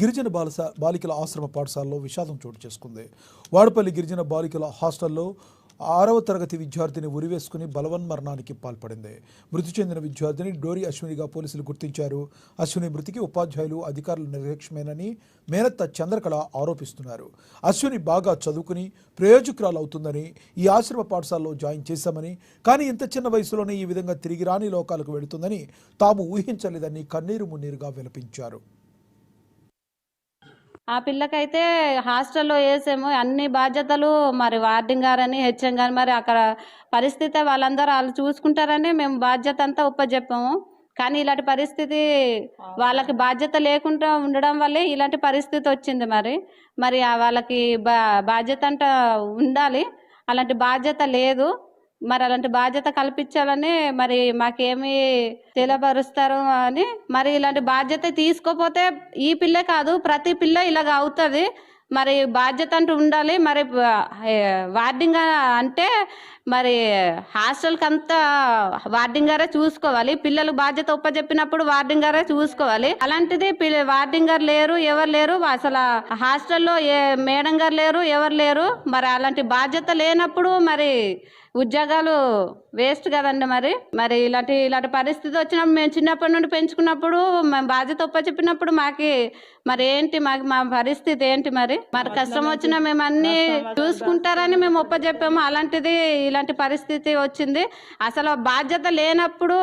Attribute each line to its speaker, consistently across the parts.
Speaker 1: గిరిజన బాలస బాలికల ఆశ్రమ పాఠశాలలో విషాదం చోటు చేసుకుంది. వాడపల్లి గిరిజన బాలికల హాస్టల్లో ఆరవ తరగతి విద్యార్థిని ఉరివేసుకుని బలవన్మరణానికి పాల్పడింది. మృతి చెందిన విద్యార్థిని డోరి అశ్వినిగా పోలీసులు గుర్తించారు. అశ్విని మృతికి ఉపాధ్యాయులు అధికారుల నిర్లక్ష్యమేనని మేనత్త చంద్రకళ ఆరోపిస్తున్నారు. అశ్విని బాగా చదువుకుని ప్రయోజకురాలు అవుతుందని ఈ ఆశ్రమ పాఠశాలలో జాయిన్ చేశామని కానీ ఇంత చిన్న వయసులోనే ఈ విధంగా తిరిగి రాని లోకాలకు వెళుతుందని తాము ఊహించలేదని కన్నీరు మున్నీరుగా విలపించారు.
Speaker 2: ఆ పిల్లకైతే హాస్టల్లో వేసాము అన్ని బాధ్యతలు మరి వార్డింగ్ గారని హెచ్ఎం గారు మరి అక్కడ పరిస్థితి వాళ్ళందరూ వాళ్ళు చూసుకుంటారని మేము బాధ్యత అంతా ఒప్పజెప్పాము. కానీ ఇలాంటి పరిస్థితి వాళ్ళకి బాధ్యత లేకుండా ఉండడం వల్లే ఇలాంటి పరిస్థితి వచ్చింది మరి. మరి ఆ వాళ్ళకి బా బాధ్యత అంట ఉండాలి. అలాంటి బాధ్యత లేదు. మరి అలాంటి బాధ్యత కల్పించాలని మరి మాకేమి తెలియపరుస్తారు అని మరి ఇలాంటి బాధ్యత తీసుకోపోతే ఈ పిల్ల కాదు ప్రతి పిల్ల ఇలాగ అవుతుంది. మరి బాధ్యత అంటూ ఉండాలి. మరి వార్డింగ్ అంటే మరి హాస్టల్కి అంతా వార్డింగ్ గారే చూసుకోవాలి. పిల్లలు బాధ్యత ఒప్పచెప్పినప్పుడు వార్డింగ్ గారే చూసుకోవాలి. అలాంటిది పిల్ల- వార్డింగ్ గారు లేరు ఎవరు లేరు అసలు హాస్టల్లో ఏ మేడం గారు లేరు ఎవరు లేరు. మరి అలాంటి బాధ్యత లేనప్పుడు మరి ఉద్యోగాలు వేస్ట్ కదండి మరి. మరి ఇలాంటి ఇలాంటి పరిస్థితి వచ్చినప్పుడు మేము చిన్నప్పటి నుండి పెంచుకున్నప్పుడు మేము బాధ్యత ఒప్ప చెప్పినప్పుడు మాకి మరి ఏంటి మాకు మా పరిస్థితి ఏంటి మరి? మరి కష్టం వచ్చినా మేము అన్ని చూసుకుంటారని మేము ఒప్ప చెప్పాము. అలాంటిది ఇలాంటి పరిస్థితి వచ్చింది. అసలు బాధ్యత లేనప్పుడు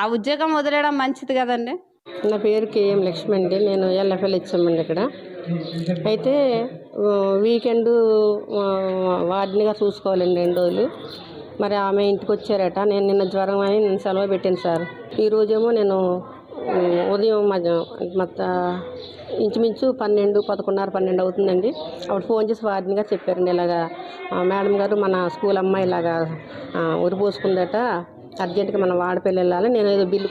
Speaker 2: ఆ ఉద్యోగం వదిలేయడం మంచిది కదండి.
Speaker 3: నా పేరు కేఎం లక్ష్మి అండి. నేను ఎల్ఎఫ్ఎల్ ఇచ్చామండి ఇక్కడ. అయితే వీకెండ్ ఆ, చూసుకోవాలండి రెండు రోజులు. మరి ఆమె ఇంటికి వచ్చారట. నేను నిన్న జ్వరం అని నేను సెలవు పెట్టాను సార్. ఈరోజేమో నేను ఉదయం మధ్య మొత్త ఇంచుమించు పన్నెండు పదకొండున్నర పన్నెండు అవుతుందండి. అప్పుడు ఫోన్ చేసి వార్డ్నిగా చెప్పారండి. ఇలాగా మేడం గారు మన స్కూల్ అమ్మాయి ఇలాగా ఉరిపోసుకుందట అర్జెంటుగా మన వాడపల్లి వెళ్ళాలి. నేను ఏదో బిల్లు